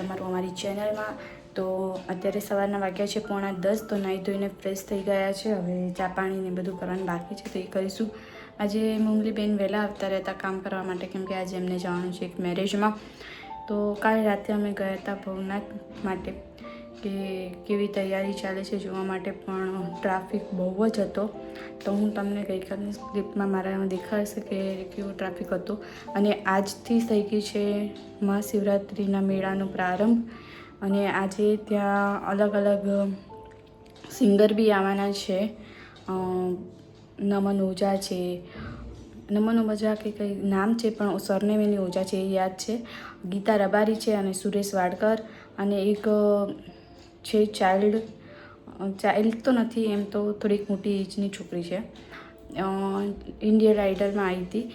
તમારું અમારી ચેનલમાં. તો અત્યારે સવારના વાગ્યા છે પોણા દસ, તો નાહી ધોઈને ફ્રેશ થઈ ગયા છે. હવે ચા પાણી ને બધું કરવાનું બાકી છે, તો એ કરીશું. આજે મુંગલીબેન વહેલા આવતા રહેતા કામ કરવા માટે, કેમ કે આજે એમને જવાનું છે એક મેરેજમાં તો કાલે રાતે અમે ગયા હતા ભવનાથ માટે. કે કેવી તૈયારી ચાલે છે જોવા માટે પણ ટ્રાફિક બહુ જ હતો. તો હું તમને ગઈકાલની સ્ક્રિપ્ટમાં મારા દેખાડશે કે કેવો ટ્રાફિક હતો. અને આજથી થઈ ગઈ છે મહાશિવરાત્રિના મેળાનો પ્રારંભ. અને આજે ત્યાં અલગ અલગ સિંગર બી આવવાના છે. નમન ઓઝા છે. નમન મજા કે કંઈ નામ છે પણ સરનેમ એની ઓજા છે એ યાદ છે. ગીતા રબારી છે અને સુરેશ વાડકર અને એક છે ચાઇલ્ડ ચાઇલ્ડ તો નથી, એમ તો થોડીક મોટી એજની છોકરી છે. ઇન્ડિયન આઇડલમાં આવી હતી.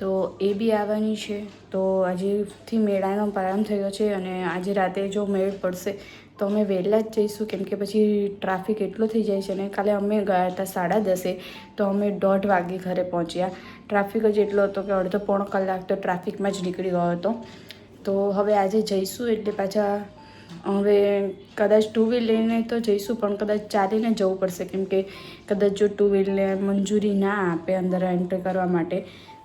તો એ બી આવવાની છે. તો આજેથી મેળાનો પ્રારંભ થયો છે અને આજે રાતે જો મેળ પડશે, તો અમે વહેલા જ જઈશું. કેમ કે પછી ટ્રાફિક એટલો થઈ જાય છે ને, કાલે અમે ગયા હતા સાડા દસે, તો અમે દોઢ વાગે ઘરે પહોંચ્યા. ટ્રાફિક જ એટલો હતો કે અડધો પોણો કલાક તો ટ્રાફિકમાં જ નીકળી ગયો હતો. તો હવે આજે જઈશું એટલે પાછા હવે કદાચ ટુ વ્હીલ લઈને તો જઈશું, પણ કદાચ ચાલીને જવું પડશે. કેમ કે કદાચ જો ટુ વ્હીલને મંજૂરી ના આપે અંદર એન્ટર કરવા માટે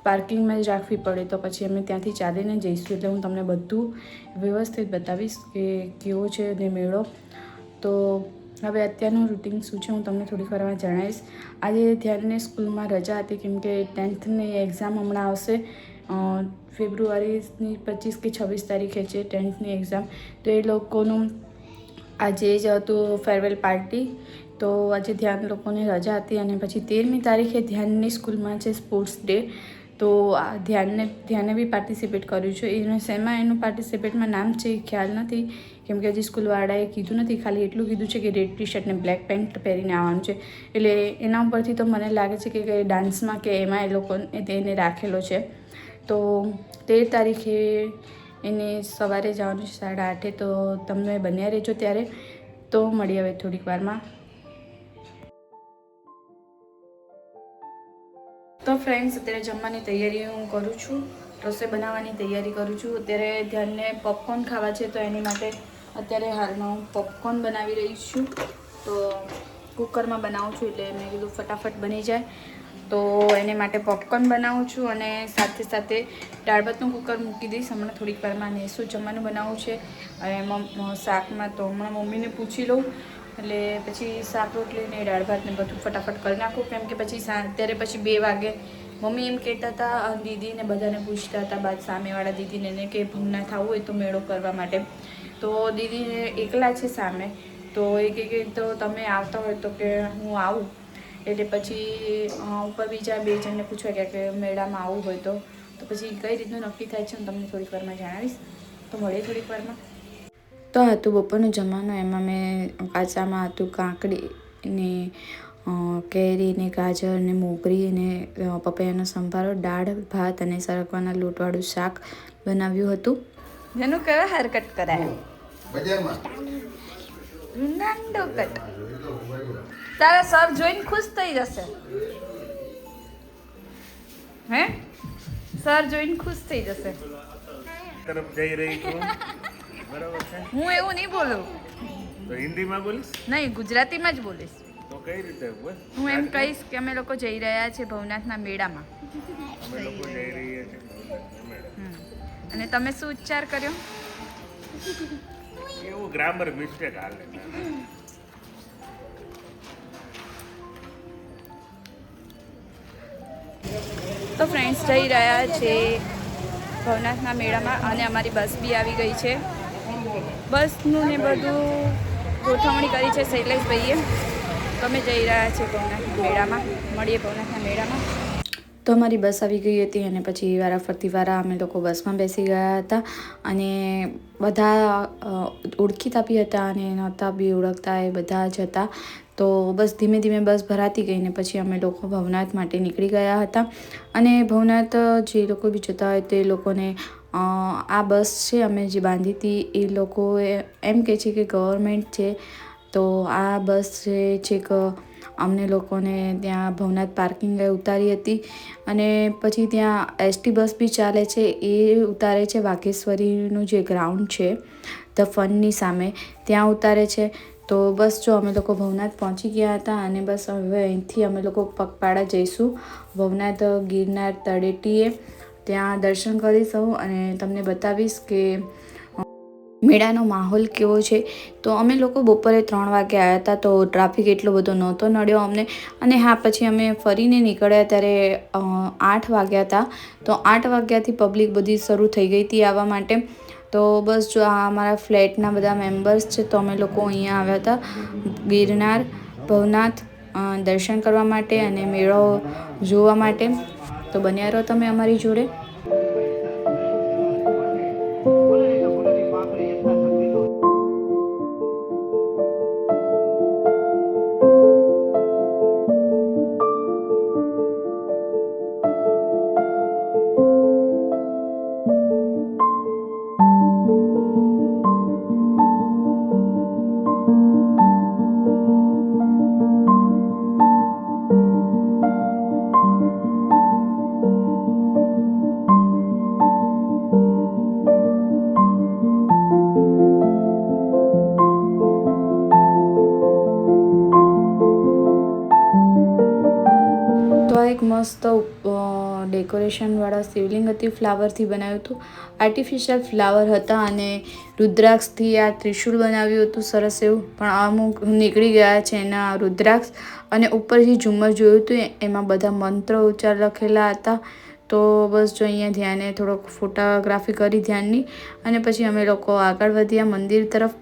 પાર્કિંગમાં જ રાખવી પડે, તો પછી અમે ત્યાંથી ચાલીને જઈશું. એટલે હું તમને બધું વ્યવસ્થિત બતાવીશ કે કેવો છે ને મેળો. તો હવે અત્યારનું રૂટિન શું છે, હું તમને થોડીક વારમાં જણાવીશ. આજે ધ્યાનને સ્કૂલમાં રજા હતી કેમકે ટેન્થની એક્ઝામ હમણાં આવશે. ફેબ્રુઆરીની પચીસ કે છવ્વીસ તારીખે છે ટેન્થની એક્ઝામ. તો એ લોકોનું આજે જ હતું ફેરવેલ પાર્ટી. તો આજે ધ્યાન લોકોને રજા હતી અને પછી તેરમી તારીખે ધ્યાનની સ્કૂલમાં છે સ્પોર્ટ્સ ડે. તો આ ધ્યાનને, ધ્યાને બી પાર્ટિસિપેટ કર્યું છે. એનું, શેમાં એનું પાર્ટિસિપેટમાં નામ છે ખ્યાલ નથી. કેમ કે હજી સ્કૂલવાળાએ કીધું નથી, ખાલી એટલું કીધું છે કે રેડ ટી શર્ટ ને બ્લેક પેન્ટ પહેરીને આવવાનું છે. એટલે એના ઉપરથી તો મને લાગે છે કે ડાન્સમાં કે એમાં એ લોકો તેને રાખેલો છે. તો તેર તારીખે એને સવારે જવાનું છે સાડા આઠે. તો તમે બન્યા રહેજો ત્યારે. તો મળી હવે થોડીક વારમાં. તો ફ્રેન્ડ્સ અત્યારે જમવાની તૈયારી હું કરું છું. રસોઈ બનાવવાની તૈયારી કરું છું. અત્યારે ધ્યાનને પોપકોર્ન ખાવા છે, તો એની માટે અત્યારે હાલમાં હું પોપકોર્ન બનાવી રહી છું. તો કુકરમાં બનાવું છું એટલે મેં કીધું ફટાફટ બની જાય. તો એને માટે પોપકોર્ન બનાવું છું અને સાથે સાથે દાળ ભાતનું કુકર મૂકી દઈશ. હમણાં થોડીક વારમાં અને શું જમવાનું બનાવવું છે. અને શાકમાં તો હમણાં મમ્મીને પૂછી લઉં. એટલે પછી શાક રોટલીને દાળ ભાતને બધું ફટાફટ કરી નાખું. કેમ કે પછી અત્યારે પછી બે વાગે મમ્મી એમ કહેતા હતા દીદીને બધાને પૂછતા હતા બાદ સામેવાળા દીદીને ને કે ભૂમના થવું હોય તો મેળો કરવા માટે. તો દીદીને એકલા છે સામે. તો એ કહે કે, તો તમે આવતા હોય તો કે હું આવું. એટલે પછી ઉપર બીજા બે જણને પૂછવા ગયા કે મેળામાં આવવું હોય તો તો પછી કઈ રીતનું નક્કી થાય છે હું તમને થોડીક વારમાં જણાવીશ. તો મળીએ થોડીક વારમાં. તો હતું બપોરનો જમાનો. એમાં મેં કાચામાં હતું કાકડી ને કેરી ને ગાજર ને મોગરી ને પપૈયાનો સંભારો દાળ ભાત અને સરકવાના લોટવાળું શાક બનાવ્યું હતું. જેનું કયો હેરકટ કરાય? નાંડો કટ. તારા સર જોઈને ખુશ થઈ જશે. હે? સર જોઈને ખુશ થઈ જશે. તરફ જઈ રહી છું. બરાબર છે? હું એવું નહીં બોલું. તો હિન્દીમાં બોલીશ? નહીં ગુજરાતીમાં જ બોલીશ. તો કઈ રીતે બોલ હું એમ કહીશ કે અમે લોકો જઈ રહ્યા છીએ ભવનાથના મેળામાં. અમે લોકો જઈ રહ્યા છે. અને તમે શું ઉચ્ચાર કર્યો? એવું ગ્રામર મિસ્ટેક હાલે. તો ફ્રેન્ડ્સ જઈ રહ્યા છે ભવનાથના મેળામાં અને અમારી બસ બી આવી ગઈ છે. બસનું ને બધું ગોઠવણી કરી છે શૈલેષભાઈએ. તમે જઈ રહ્યા છીએ ભવનાથના મેળામાં. મળીએ ભવનાથના મેળામાં. તો અમારી બસ આવી ગઈ હતી અને પછી વારા ફરતી વારા અમે લોકો બસમાં બેસી ગયા હતા. અને બધા ઓળખીતા બી હતા અને નહોતા બી ઓળખતા એ બધા જ હતા. તો બસ ધીમે ધીમે બસ ભરાતી ગઈ ને પછી અમે લોકો ભવનાથ માટે નીકળી ગયા હતા. અને ભવનાથ જે લોકો બી જતા હોય તે લોકોને આ બસ છે અમે જે બાંધી હતી એ લોકો એમ કહે છે કે ગવર્મેન્ટ છે. તો આ બસ છે છેક અમને લોકોને ત્યાં ભવનાથ પાર્કિંગે ઉતારી હતી અને પછી ત્યાં એસટી બસ બી ચાલે છે, એ ઉતારે છે, વાઘેશ્વરીનું જે ગ્રાઉન્ડ છે, ધ ફનની સામે, ત્યાં ઉતારે છે. તો બસ જો અમે લોકો ભવનાથ પહોંચી ગયા હતા અને બસ હવે અહીંથી અમે લોકો પગપાળા જઈશું. ભવનાથ ગિરનાર તળેટીએ ત્યાં દર્શન કરીશું અને તમને બતાવીશ કે મેળાનો માહોલ કેવો છે? તો અમે લોકો બપોરે ત્રણ વાગે આવ્યા હતા, તો ટ્રાફિક એટલો બધો નહોતો નડ્યો અમને. અને હા, પછી અમે ફરીને નીકળ્યા ત્યારે આઠ વાગ્યા હતા. તો આઠ વાગ્યાથી પબ્લિક બધી શરૂ થઈ ગઈ હતી આવવા માટે. તો બસ જો આ અમારા ફ્લેટના બધા મેમ્બર્સ છે, તો અમે લોકો અહીંયા આવ્યા હતા. ગિરનાર, ભવનાથ દર્શન કરવા માટે અને મેળો જોવા માટે. તો બન્યા રહો તમે અમારી જોડે. ડેકોરેશનવાળા શિવલિંગ હતી, ફ્લાવરથી બનાવ્યું હતું. આર્ટિફિશિયલ ફ્લાવર હતા અને રુદ્રાક્ષથી આ ત્રિશૂળ બનાવ્યું હતું, સરસ એવું. પણ અમુક નીકળી ગયા છે એના રુદ્રાક્ષ અને ઉપર જે ઝુમ્મર જોયું હતું, એમાં બધા મંત્ર ઉચ્ચાર લખેલા હતા. તો બસ જો અહીંયા ધ્યાને થોડોક ફોટોગ્રાફી કરી ધ્યાનની અને પછી અમે લોકો આગળ વધ્યા મંદિર તરફ.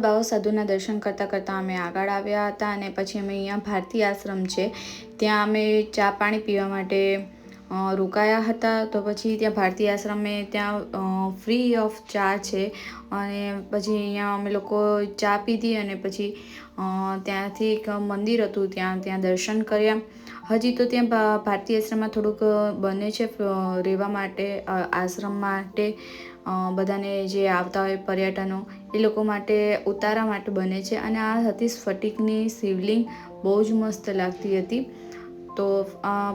તો બાબા સાધુના દર્શન કરતાં કરતાં અમે આગળ આવ્યા હતા અને પછી અમે અહીંયા ભારતી આશ્રમ છે, ત્યાં અમે ચા પાણી પીવા માટે રોકાયા હતા. તો પછી ત્યાં ભારતી આશ્રમે ત્યાં ફ્રી ઓફ ચા છે અને પછી અહીંયા અમે લોકો ચા પીધી અને પછી ત્યાંથી એક મંદિર હતું ત્યાં ત્યાં દર્શન કર્યા. હજી તો ત્યાં ભા- ભારતી આશ્રમમાં થોડુંક બને છે રહેવા માટે આશ્રમ માટે. બધાને જે આવતા હોય પર્યટનો, એ લોકો માટે ઉતારા માટે બને છે. અને આ હતી સ્ફટિકની શિવલિંગ, બહુ જ મસ્ત લાગતી હતી. તો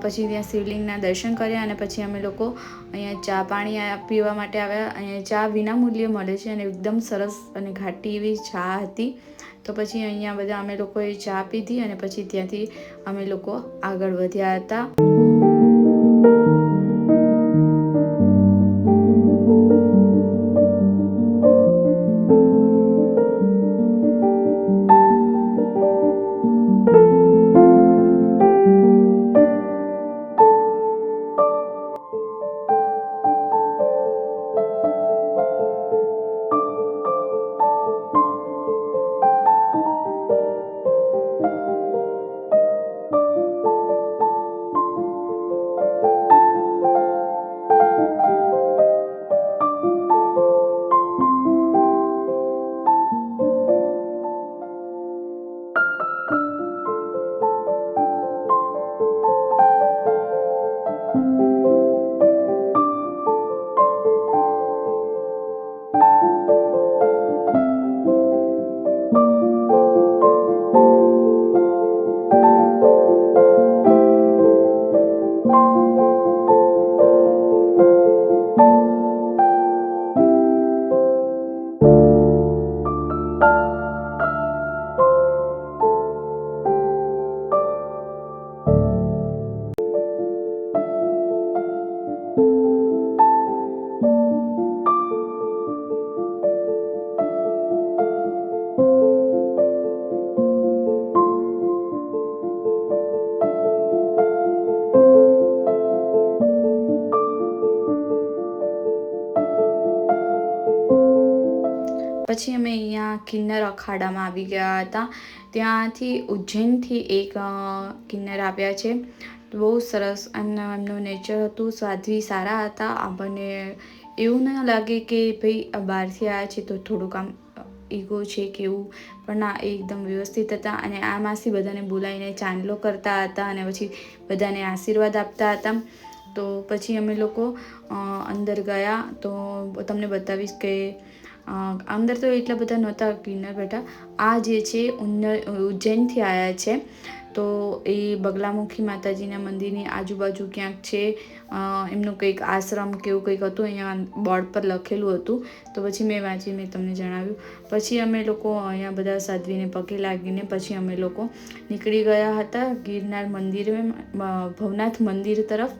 પછી ત્યાં શિવલિંગના દર્શન કર્યા અને પછી અમે લોકો અહીંયા ચા પાણી પીવા માટે આવ્યા. અહીંયા ચા વિના મૂલ્યે મળે છે અને એકદમ સરસ અને ઘાટી એવી ચા હતી. તો પછી અહીંયા બધા અમે લોકોએ ચા પીધી અને પછી ત્યાંથી અમે લોકો આગળ વધ્યા હતા. પછી અમે અહીંયા કિન્નર અખાડામાં આવી ગયા હતા. ત્યાંથી ઉજ્જૈનથી એક કિન્નર આવ્યા છે. બહુ સરસ અને એમનું નેચર હતું સાધ્વી સારા હતા. આપણને એવું ના લાગે કે ભાઈ બહારથી આવ્યા છે તો થોડુંક આમ ઈગો છે કે એવું. પણ ના એકદમ વ્યવસ્થિત હતા અને આ માસી બધાને બોલાવીને ચાંદલો કરતા હતા અને પછી બધાને આશીર્વાદ આપતા હતા. તો પછી અમે લોકો અંદર ગયા. તો તમને બતાવીશ કે અંદર તો એટલા બધા નહોતા કિન્નર બેઠા આ જે છે ઉજ્જૈનથી આવ્યા છે. તો એ બગલામુખી માતાજીના મંદિરની આજુબાજુ ક્યાંક છે એમનું કંઈક આશ્રમ કે એવું કંઈક હતું, અહીંયા બોર્ડ પર લખેલું હતું. તો પછી મેં વાંચી મેં તમને જણાવ્યું. પછી અમે લોકો અહીંયા બધા સાધ્વીને પગે લાગીને પછી અમે લોકો નીકળી ગયા હતા ગિરનાર મંદિરે ભવનાથ મંદિર તરફ.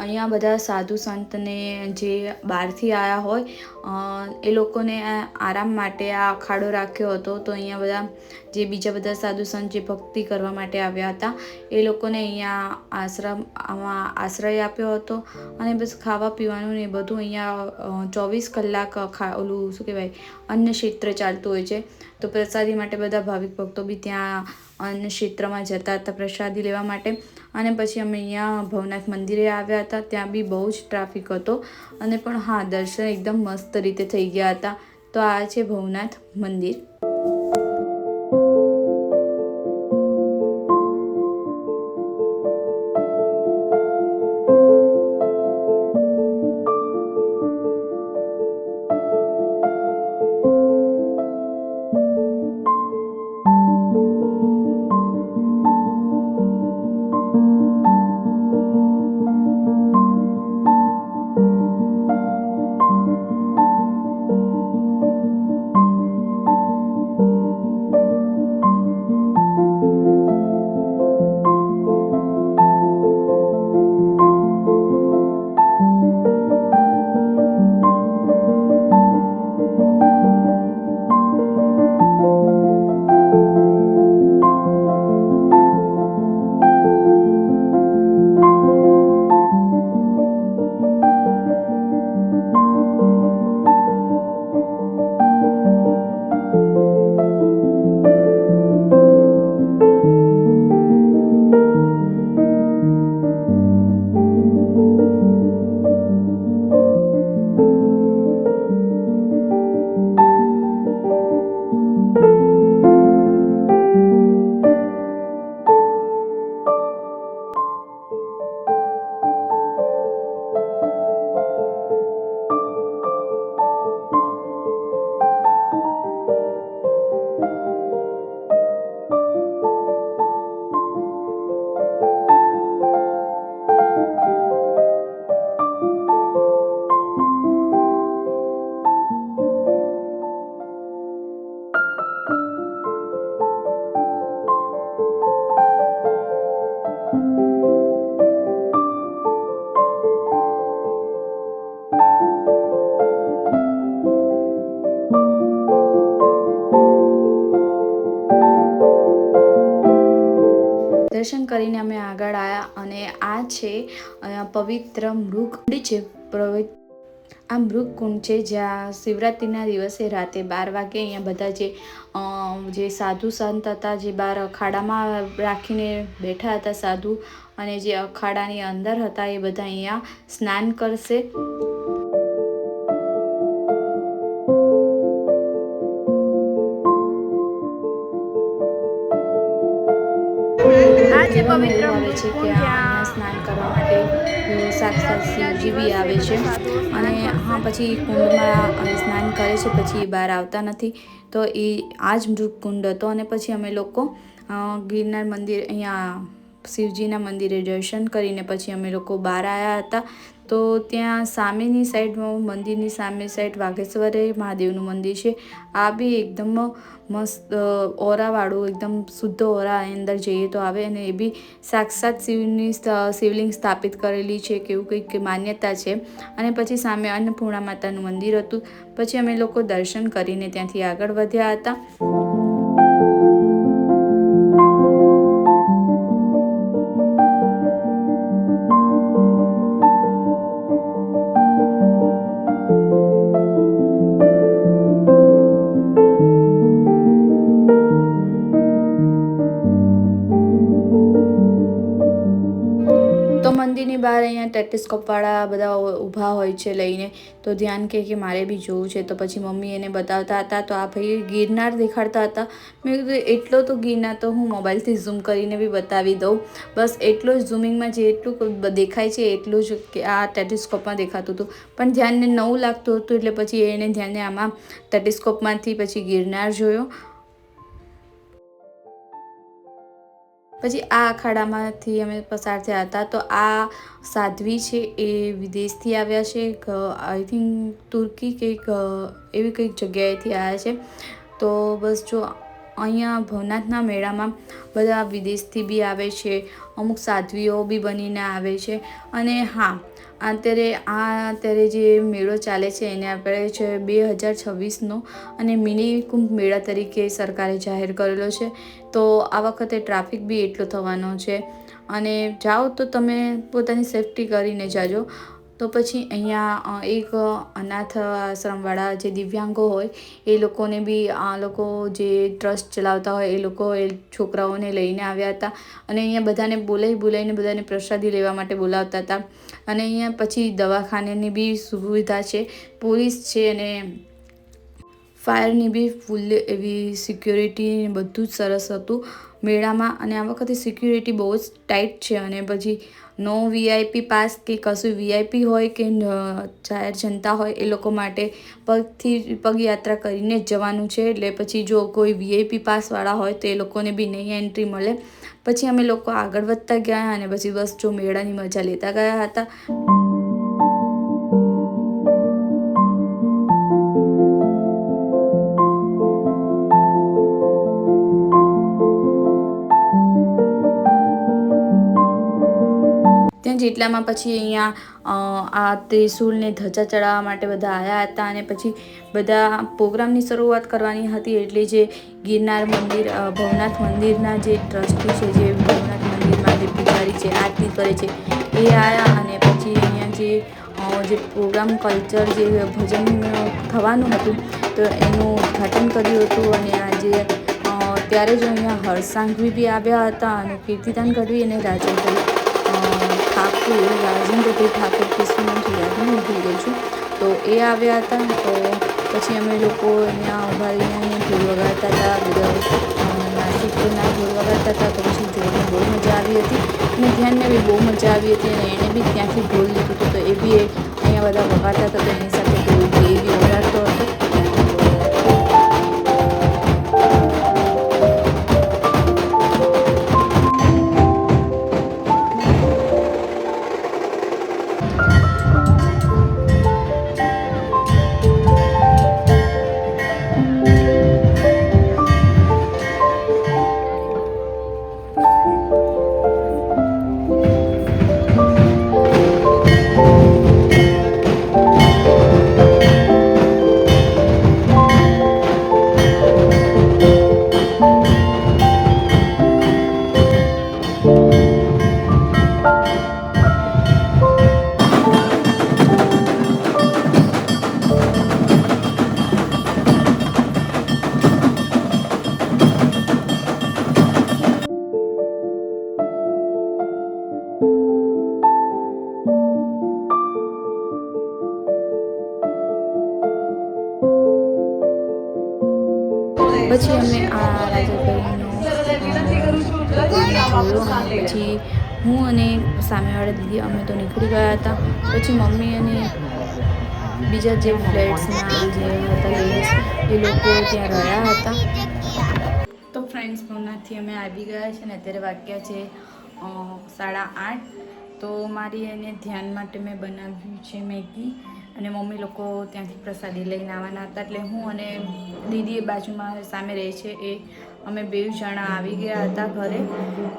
અહીંયા બધા સાધુ સંતને જે બહારથી આવ્યા હોય એ લોકોને આરામ માટે આ અખાડો રાખ્યો હતો. તો અહીંયા બધા જે બીજા બધા સાધુ સંત જે ભક્તિ કરવા માટે આવ્યા હતા, એ લોકોને અહીંયા આશ્રમ, આમાં આશ્રય આપ્યો હતો. અને બસ ખાવા પીવાનું ને બધું અહીંયા ચોવીસ કલાક ખા, ઓલું શું કહેવાય, અન્ન ક્ષેત્ર ચાલતું હોય છે. તો પ્રસાદી માટે બધા ભાવિક ભક્તો બી ત્યાં અન્ન ક્ષેત્રમાં જતા હતા, પ્રસાદી લેવા માટે. અને પછી અમે અહીંયા ભવનાથ મંદિરે આવ્યા હતા. ત્યાં બી બહુ જ ટ્રાફિક હતો અને પણ હા, દર્શન એકદમ મસ્ત રીતે થઈ ગયા હતા. તો આ છે ભવનાથ મંદિર. કરીને અમે આગળ આવ્યા અને આ છે પવિત્ર મૃગ છે પ્રવિત આ મૃગકુંડ છે જ્યાં શિવરાત્રિના દિવસે રાતે બાર વાગે અહીંયા બધા જે જે સાધુ સંત હતા, જે બાર અખાડામાં રાખીને બેઠા હતા સાધુ અને જે અખાડાની અંદર હતા એ બધા અહીંયા સ્નાન કરશે. પવિત્ર આવે છે કે આ સ્નાન કરવા માટે સાક્ષાત શિવજી બી આવે છે. અને હા પછી કુંડમાં સ્નાન કરે છે પછી એ બહાર આવતા નથી. તો એ આ જ મૃગ કુંડ હતો અને પછી અમે લોકો ગિરનાર મંદિર અહીંયા શિવજીના મંદિરે દર્શન કરીને પછી અમે લોકો બહાર આવ્યા હતા. તો ત્યાં સામેની સાઈડમાં મંદિરની સામે સાઈડ વાઘેશ્વરે મહાદેવનું મંદિર છે. આ બી એકદમ મસ્ત ઓરાવાળું, એકદમ શુદ્ધ ઓરા અંદર જઈએ તો આવે અને એ બી સાક્ષાત શિવની શિવલિંગ સ્થાપિત કરેલી છે કે એવું કંઈક માન્યતા છે. અને પછી સામે અન્નપૂર્ણા માતાનું મંદિર હતું. પછી અમે લોકો દર્શન કરીને ત્યાંથી આગળ વધ્યા હતા. મંદિરની બહાર અહીંયા ટેટિસ્કોપવાળા બધા ઊભા હોય છે લઈને, તો ધ્યાન કહે કે મારે બી જોવું છે. તો પછી મમ્મી એને બતાવતા હતા, તો આ ભાઈ ગિરનાર દેખાડતા હતા. મેં કીધું એટલો તો ગિરનાર તો હું મોબાઈલથી ઝૂમ કરીને બી બતાવી દઉં. બસ એટલો જ ઝૂમિંગમાં જેટલું દેખાય છે, એટલું જ કે, આ ટેટિસ્કોપમાં દેખાતું હતું. પણ ધ્યાનને નવું લાગતું હતું, એટલે પછી એને ધ્યાને આમાં ટેટિસ્કોપમાંથી પછી ગિરનાર જોયો. પછી આ અખાડામાંથી અમે પસાર થયા હતા. તો આ સાધ્વી છે એ વિદેશથી આવ્યા છે. આઈ થિંક તુર્કી કંઈક એવી કંઈક જગ્યાએથી આવ્યા છે. તો બસ જો, અહીંયા ભવનાથના મેળામાં બધા વિદેશથી બી આવે છે. અમુક સાધ્વીઓ બી બનીને આવે છે. અને હા અત્યારે આ અત્યારે જે મેળો ચાલે છે, એને આપણે છે બે હજાર છવ્વીસનો અને મિની કુંભ મેળા તરીકે સરકારે જાહેર કરેલો છે. તો આ વખતે ટ્રાફિક બી એટલો થવાનો છે. અને જાઓ તો તમે પોતાની સેફટી કરીને જાજો. તો પછી અહીંયા એક અનાથ આશ્રમવાળા જે દિવ્યાંગો હોય, એ લોકોને બી આ લોકો જે ટ્રસ્ટ ચલાવતા હોય, એ લોકો એ છોકરાઓને લઈને આવ્યા હતા. અને અહીંયા બધાને બોલાવી બોલાવીને બધાને પ્રસાદી લેવા માટે બોલાવતા હતા. અને અહીંયા પછી દવાખાનેની બી સુવિધા છે, પોલીસ છે અને ફાયરની બી ફૂલ એવી સિક્યોરિટી બધું જ સરસ હતું. મેળામાં અને આ વખતે સિક્યુરિટી બહુ જ ટાઈટ છે અને પછી નો વીઆઈપી પાસ કે કશું વીઆઈપી હોય કે જાહેર જનતા હોય એ લોકો માટે પગથી પગયાત્રા કરીને જ જવાનું છે. એટલે પછી જો કોઈ વીઆઈપી પાસવાળા હોય તો એ લોકોને બી નહીં એન્ટ્રી મળે. પછી અમે લોકો આગળ વધતા ગયા અને પછી બસ જો મેળાની મજા લેતા ગયા હતા. ત્યાં જેટલામાં પછી અહીંયા આ ત્રિશુલને ધજા ચડાવવા માટે બધા આવ્યા હતા અને પછી બધા પ્રોગ્રામની શરૂઆત કરવાની હતી એટલે જે ગિરનાર મંદિર ભવનાથ મંદિરના જે ટ્રસ્ટી છે જે ભવનાથ મંદિરમાં જે પૂજારી છે આરતી કરે છે એ આવ્યા અને પછી અહીંયા જે જે પ્રોગ્રામ કલ્ચર જે ભજન થવાનું હતું તો એનું ઉદ્ઘાટન કર્યું હતું અને આજે ત્યારે જ અહીંયા હરસાંગવી બી આવ્યા હતા અને કીર્તિદાન ગઢવી અને રાજનભાઈ અ, ઠાકુર રાજેન્દ્રભાઈ ઠાકોર કે શું નામ યાદ નહીં ભૂલી છું. તો એ આવ્યા હતા, તો પછી અમે લોકો અહીંયા ઊભા રહીને ઢોલ વગાડતા હતા, બધા નાસિકના ઢોલ વગાડતા હતા, તો પછી જોઈને બહુ મજા આવી હતી. અને ધ્યાનને બી બહુ મજા આવી હતી અને એણે બી ત્યાંથી ઢોલ લીધું હતું, તો એ બી અહીંયા બધા વગાડતા હતા, તો એની સાથે ઢોલ એ બી વગાડતો હતો. પછી અમે આ રાજાભાઈનો પછી હું અને સામેવાળા દીદી અમે તો નીકળી ગયા હતા. પછી મમ્મી અને બીજા જે ફ્લેટ્સના જે હતા લેડીઝ એ લોકો ત્યાં રહ્યા હતા. તો ફ્રેન્ડ્સ ભવનાથથી અમે આવી ગયા છે ને અત્યારે વાગ્યા છે સાડા આઠ. તો મારી એને ધ્યાન માટે મેં બનાવ્યું છે મેગી. અને મમ્મી લોકો ત્યાંથી પ્રસાદી લઈને આવવાના હતા. એટલે હું અને દીદી એ બાજુમાં સામે રહે છે એ અમે બે જણા આવી ગયા હતા ઘરે.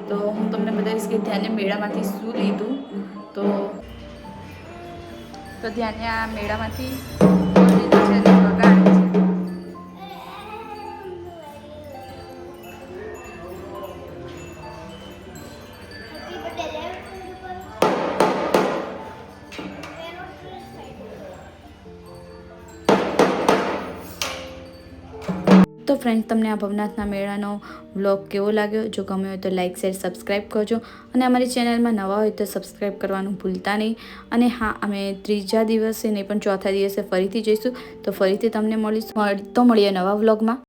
તો હું તમને બતાવીશ કે ધ્યાને મેળામાંથી શું લીધું. તો તો ધ્યાને આ મેળામાંથી તો ફ્રેન્ડ તમને આ ભવનાથના મેળાનો વ્લોગ કેવો લાગ્યો? જો ગમ્યો હોય તો લાઇક શેર સબસ્ક્રાઈબ કરજો. અને અમારી ચેનલમાં નવા હોય તો સબસ્ક્રાઈબ કરવાનું ભૂલતા નહીં. અને હા, અમે ત્રીજા દિવસે નહીં પણ ચોથા દિવસે ફરીથી જઈશું. તો ફરીથી તમને મળીશું. તો મળીએ નવા વ્લોગમાં